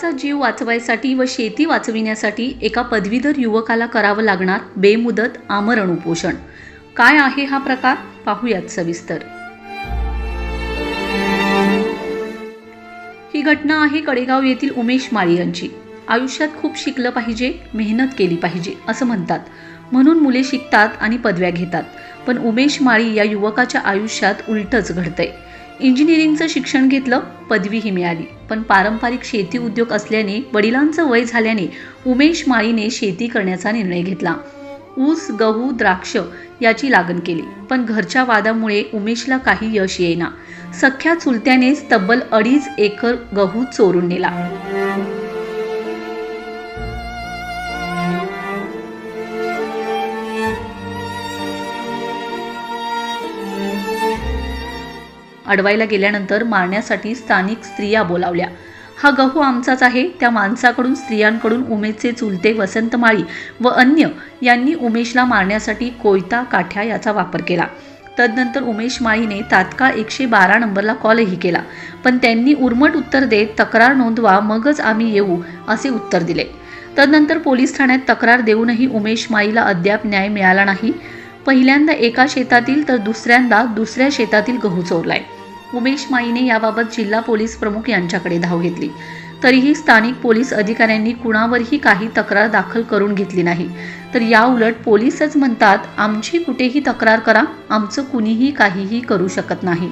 स्वतःचा जीव वाचवायसाठी व शेती वाचविण्यासाठी एका पदवीधर युवकाला करावं लागणार बेमुदत आमरण उपोषण. काय आहे हा प्रकार? पाहूयात सविस्तर. ही घटना आहे कडेगाव येथील उमेश माळी यांची. आयुष्यात खूप शिकलं पाहिजे मेहनत केली पाहिजे असं म्हणतात. म्हणून मुले शिकतात आणि पदव्या घेतात. पण उमेश माळी या युवकाच्या आयुष्यात उलटच घडतंय. इंजिनिअरिंगचं शिक्षण घेतलं पदवीही मिळाली. पण पारंपरिक शेती उद्योग असल्याने वडिलांचं वय झाल्याने उमेश माळीने शेती करण्याचा निर्णय घेतला. ऊस गहू द्राक्ष याची लागण केली. पण घरच्या वादामुळे उमेशला काही यश येईना. सख्या चुलत्यानेच तब्बल अडीच एकर गहू चोरून नेला. अडवायला गेल्यानंतर मारण्यासाठी स्थानिक स्त्रिया बोलावल्या. हा गहू आमचाच आहे त्या माणसाकडून स्त्रियांकडून उमेशचे चुलते वसंत माळी व अन्य यांनी उमेशला मारण्यासाठी कोयता काठ्या याचा वापर केला. तदनंतर उमेश माळीने तात्काळ एकशे बारा नंबरला कॉलही केला. पण त्यांनी उर्मट उत्तर देत तक्रार नोंदवा मगच आम्ही येऊ असे उत्तर दिले. तदनंतर पोलीस ठाण्यात तक्रार देऊनही उमेश माळीला अद्याप न्याय मिळाला नाही. पहिल्यांदा एका शेतातील तर दुसऱ्यांदा दुसऱ्या शेतातील गहू चोरलाय. उमेश माईने याबाबत जिल्हा पोलीस प्रमुख यांच्याकडे धाव घेतली. तरीही स्थानिक पोलीस अधिकाऱ्यांनी कुणावरही काही तक्रार दाखल करून घेतली नाही. तर याउलट पोलीसच म्हणतात आमची कुठेही तक्रार करा आमचं कुणीही काहीही करू शकत नाही.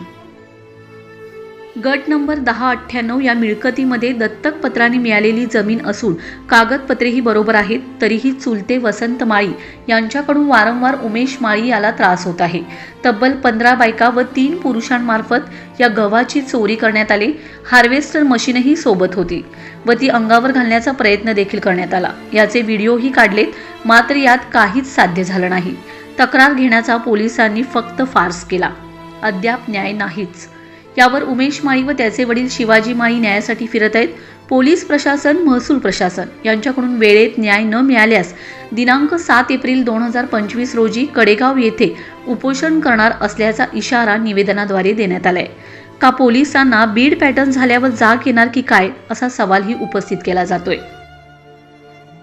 गट नंबर दहा अठ्ठ्याण्णव या मिळकतीमध्ये दत्तक पत्राने मिळालेली जमीन असून कागदपत्रेही बरोबर आहेत तरीही चुलते वसंत माळी यांच्याकडून वारंवार उमेश माळी याला त्रास होत आहे. तब्बल पंधरा बायका व तीन पुरुषांमार्फत या गव्हाची चोरी करण्यात आली. हार्वेस्टर मशीनही सोबत होती व ती अंगावर घालण्याचा प्रयत्न देखील करण्यात आला. याचे व्हिडिओही काढलेत मात्र यात काहीच साध्य झालं नाही. तक्रार घेण्याचा पोलिसांनी फक्त फार्स केला. अद्याप न्याय नाहीच. यावर उमेश माळी व त्याचे वडील शिवाजी माळी न्यायासाठी फिरत आहेत. पोलीस प्रशासन महसूल प्रशासन यांच्याकडून वेळेत न्याय न मिळाल्यास दिनांक सात एप्रिल दोन हजार पंचवीस रोजी कडेगाव येथे उपोषण करणार असल्याचा इशारा निवेदनाद्वारे देण्यात आलाय. का पोलिसांना बीड पॅटर्न झाल्यावर जाग येणार की काय असा सवालही उपस्थित केला जातोय.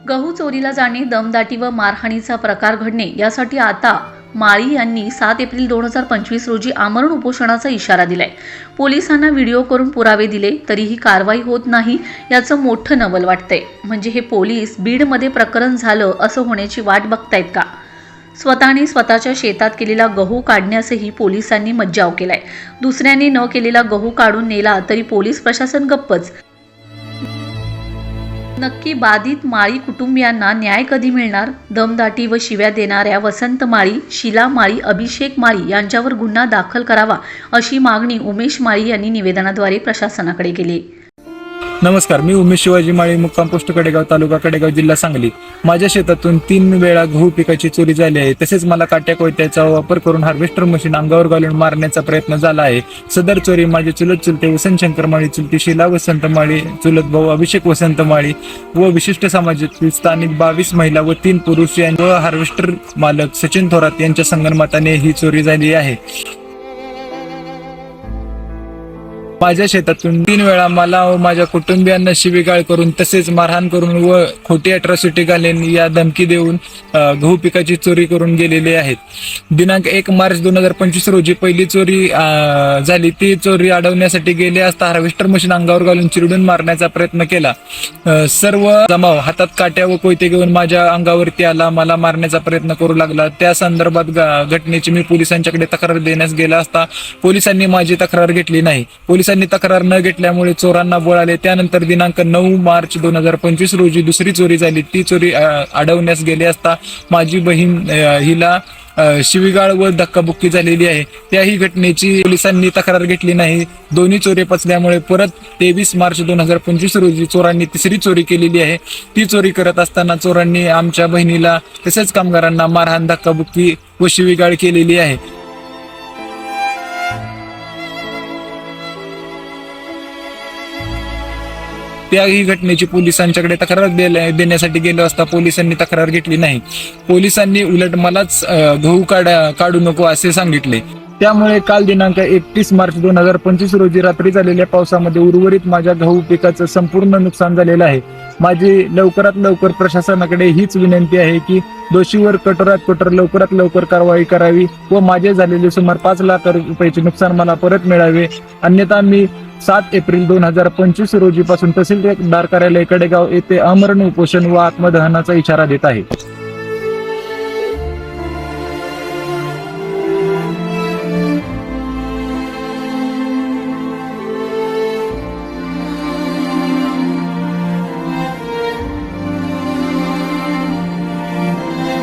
गहू चोरीला जाणे दमदाटी व मारहाणीचा प्रकार घडणे यासाठी आता माळी यांनी सात एप्रिल दोन हजार पंचवीस रोजी आमरण उपोषणाचा इशारा दिलाय. पोलिसांना व्हिडिओ करून पुरावे दिले तरीही कारवाई होत नाही याचं मोठं नवल वाटतंय. म्हणजे हे पोलीस बीडमध्ये प्रकरण झालं असं होण्याची वाट बघतायत का? स्वतःने स्वतःच्या शेतात केलेला गहू काढण्यासही पोलिसांनी मज्जाव केलाय. दुसऱ्याने न केलेला गहू काढून नेला तरी पोलीस प्रशासन गप्पच नक्की बाधित माळी कुटुंबियांना न्याय कधी मिळणार? दमदाटी व शिव्या देणाऱ्या वसंत माळी शिला माळी अभिषेक माळी यांच्यावर गुन्हा दाखल करावा अशी मागणी उमेश माळी यांनी निवेदनाद्वारे प्रशासनाकडे केली. नमस्कार मी उमेश शिवाजी माळी मुक्काम पोस्ट कडेगाव तालुका कडेगाव जिल्हा सांगली. माझ्या शेतातून तीन वेळा गहू पिकाची चोरी झाली आहे. तसेच मला काट्या कोयत्याचा वापर करून हार्वेस्टर मशीन अंगावर घालून मारण्याचा प्रयत्न झाला आहे. सदर चोरी माझे चुलत चुलते वसंत शंकर माळी चुलती शिला वसंत माळी चुलत भाऊ अभिषेक वसंत माळी व विशिष्ट समाजातील स्थानिक बावीस महिला व तीन पुरुष यांच्या व हार्वेस्टर मालक सचिन थोरात यांच्या संगनमताने ही चोरी झाली आहे. माझ्या शेतातून तीन वेळा मला व माझ्या कुटुंबियांना शिवीगाळ करून तसेच मारहाण करून व खोटी अट्रॉसिटी घालेन या धमकी देऊन गहू पिकाची चोरी करून गेलेले आहेत. दिनांक एक मार्च दोन हजार पंचवीस रोजी पहिली चोरी झाली. ती चोरी अडवण्यासाठी गेले असता हार्वेस्टर मशीन अंगावर घालून चिरडून मारण्याचा प्रयत्न केला. सर्व जमाव हातात काट्या व कोयते घेऊन माझ्या अंगावरती आला. मला मारण्याचा प्रयत्न करू लागला. त्या संदर्भात घटनेची मी पोलिसांच्याकडे तक्रार देण्यास गेला असता पोलिसांनी माझी तक्रार घेतली नाही. पोलीस पोलिसांनी तक्रार न घेतल्यामुळे चोरांना बळ आले. त्यानंतर दिनांक नऊ मार्च दोन हजार पंचवीस रोजी दुसरी चोरी झाली. ती चोरी अडवण्यास गेले असता माझी बहीण हिला शिवीगाळ व धक्काबुक्की झालेली आहे. त्याही घटनेची पोलिसांनी तक्रार घेतली नाही. दोन्ही चोरी पचल्यामुळे परत तेवीस मार्च दोन हजार पंचवीस रोजी चोरांनी तिसरी चोरी केलेली आहे. ती चोरी करत असताना चोरांनी आमच्या बहिणीला तसेच कामगारांना मारहाण धक्काबुक्की व शिवीगाळ केलेली आहे. त्याही घटनेची पोलिसांच्याकडे तक्रार देण्यासाठी गेलो असता पोलिसांनी तक्रार घेतली नाही. पोलिसांनी उलट मलाच गहू काढा काढू नको असे सांगितले. त्यामुळे काल दिनांक एकतीस मार्च दोन हजार पंचवीस रोजी रात्री झालेल्या पावसामध्ये उर्वरित माझ्या गहू पिकाचं संपूर्ण नुकसान झालेलं आहे. माझी लवकरात लवकर प्रशासनाकडे हीच विनंती आहे की दोषीवर कठोरात कठोर लवकरात लवकर कारवाई करावी व माझे झालेले सुमार पाच लाख रुपयाचे नुकसान मला परत मिळावे. अन्यथा मी सात एप्रिल दोन हजार पंचवीस रोजीपासून तहसीलदार कार्यालय कडेगाव येथे अमरण उपोषण व आत्मदहनाचा इशारा देत आहे.